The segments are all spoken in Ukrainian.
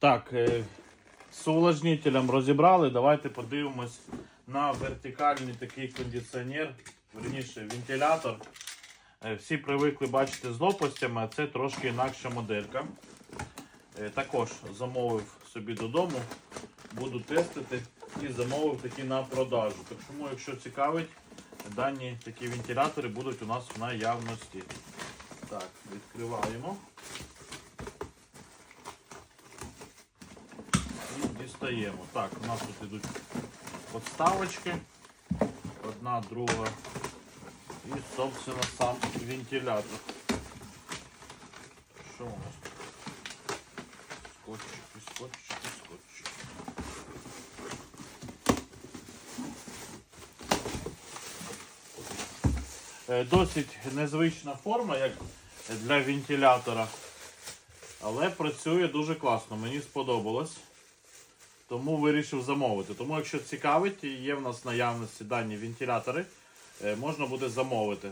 Так, е, з увлажнителем розібрали. Давайте подивимось на вертикальний такий кондиціонер, верніше вентилятор. Е, Всі привикли бачити з лопастями, а це трошки інакша моделька. Е, Також замовив собі додому, буду тестити і замовив такі на продажу. Так Тому, якщо цікавить, дані такі вентилятори будуть у нас в наявності. Так, відкриваємо. І дістаємо. Так, у нас тут йдуть подставочки. Одна, друга. І, собственно, сам вентилятор. Що у нас тут? Скотчики, скотчики, скотчики. Е, Досить незвична форма, як для вентилятора. Але працює дуже класно, мені сподобалось. Тому вирішив замовити. Тому, якщо цікавить, є в нас наявності дані вентилятори, е, можна буде замовити.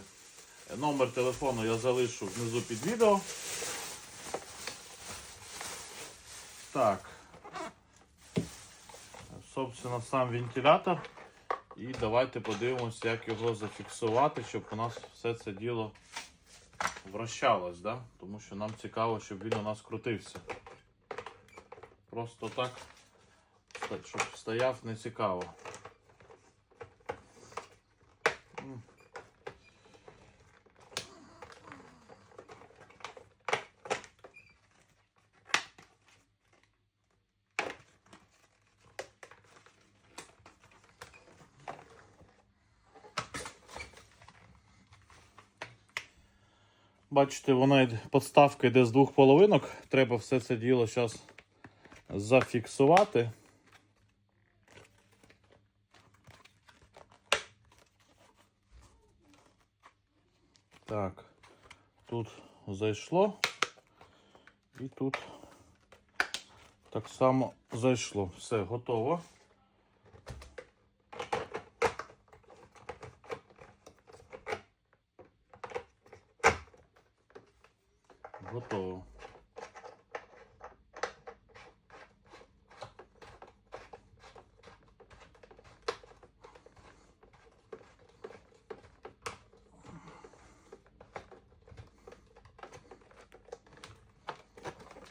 Е, Номер телефону я залишу внизу під відео. Так. Собственно, сам вентилятор. І давайте подивимося, як його зафіксувати, щоб у нас все це діло вращалось, да? тому що нам цікаво, щоб він у нас крутився. Просто так, так, щоб стояв не цікаво. Бачите, вона подставка йде з двох половинок. Треба все це діло зараз зафіксувати. Так, тут зайшло. І тут так само зайшло. Все, готово. Готово.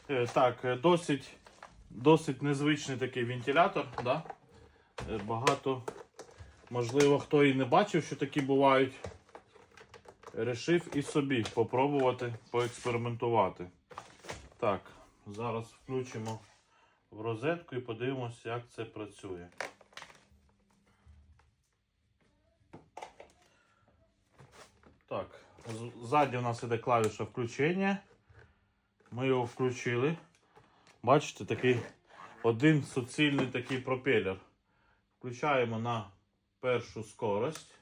Так, е, досить, досить незвичний такий вентилятор. Да? Е, Багато, можливо, хто і не бачив, що такі бувають. Рішив і собі попробувати поекспериментувати. Так, зараз включимо в розетку і подивимося, як це працює. Так, ззаді у нас іде клавіша включення. Ми його включили. Бачите, такий один суцільний такий пропелер. Включаємо на першу скорость.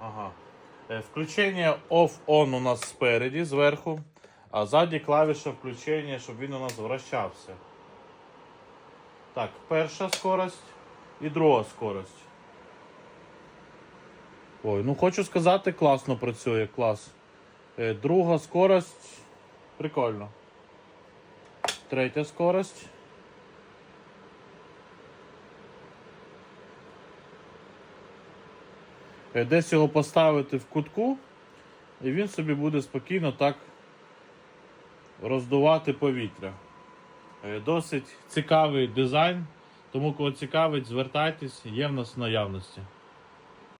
Ага. Е, Включення off-on у нас спереді, зверху, а ззаді клавіша включення, щоб він у нас вращався. Так, перша скорость і друга скорость. Ой, ну хочу сказати, класно працює, клас. Е, Друга скорость. Прикольно. Третя скорость. Е, Десь його поставити в кутку, і він собі буде спокійно так роздувати повітря. Е, Досить цікавий дизайн, тому кого цікавить, звертайтесь, є в нас в наявності.